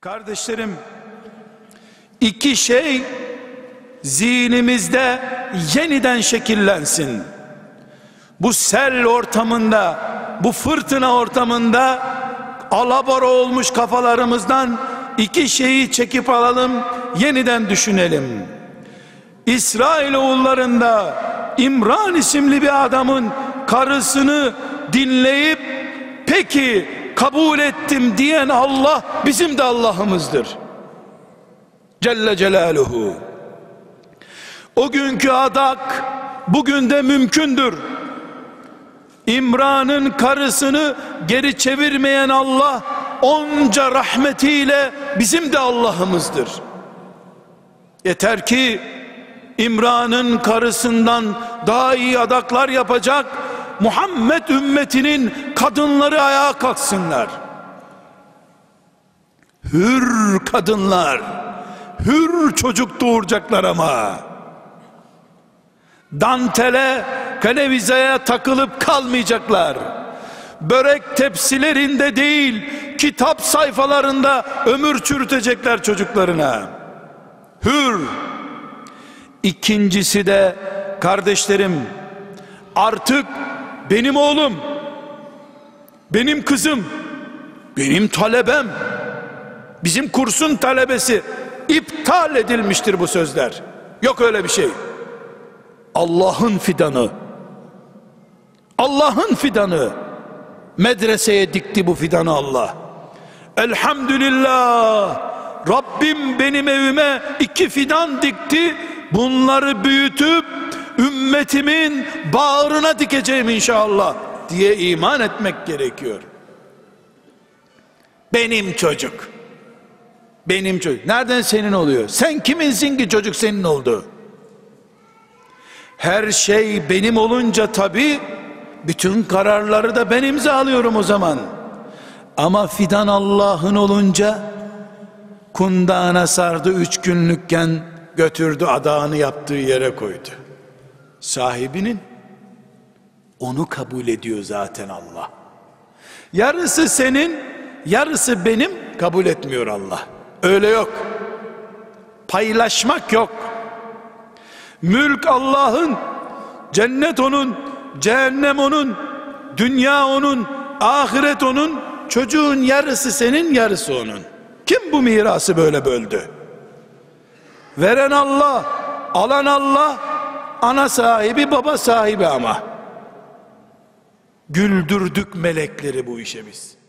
Kardeşlerim, iki şey zihnimizde yeniden şekillensin. Bu sel ortamında, bu fırtına ortamında alabora olmuş kafalarımızdan iki şeyi çekip alalım, yeniden düşünelim. İsrail oğullarında İmran isimli bir adamın karısını dinleyip peki kabul ettim diyen Allah bizim de Allah'ımızdır. Celle Celaluhu. O günkü adak bugün de mümkündür. İmran'ın karısını geri çevirmeyen Allah onca rahmetiyle bizim de Allah'ımızdır. Yeter ki İmran'ın karısından daha iyi adaklar yapacak Muhammed ümmetinin kadınları ayağa kalksınlar. Hür kadınlar, hür çocuk doğuracaklar ama. Dantele, kalevizeye takılıp kalmayacaklar. Börek tepsilerinde değil, kitap sayfalarında ömür çürütecekler çocuklarına. Hür. İkincisi de kardeşlerim artık benim oğlum, benim kızım, benim talebem, bizim kursun talebesi iptal edilmiştir bu sözler. Yok öyle bir şey. Allah'ın fidanı. Allah'ın fidanı. Medreseye dikti bu fidanı Allah. Elhamdülillah. Rabbim benim evime iki fidan dikti. Bunları büyütüp ümmetimin bağrına dikeceğim inşallah diye iman etmek gerekiyor. Benim çocuk. Benim çocuk. Nereden senin oluyor? Sen kiminsin ki çocuk senin oldu? Her şey benim olunca tabi bütün kararları da ben imzalıyorum o zaman. Ama fidan Allah'ın olunca kundağına sardı üç günlükken götürdü adağını yaptığı yere koydu sahibinin onu kabul ediyor zaten Allah. Yarısı senin, yarısı benim kabul etmiyor Allah. Öyle yok. Paylaşmak yok. Mülk Allah'ın, cennet onun, cehennem onun, dünya onun, ahiret onun, çocuğun yarısı senin, yarısı onun. Kim bu mirası böyle böldü? Veren Allah, alan Allah, ana sahibi baba sahibi ama. Güldürdük melekleri bu işe biz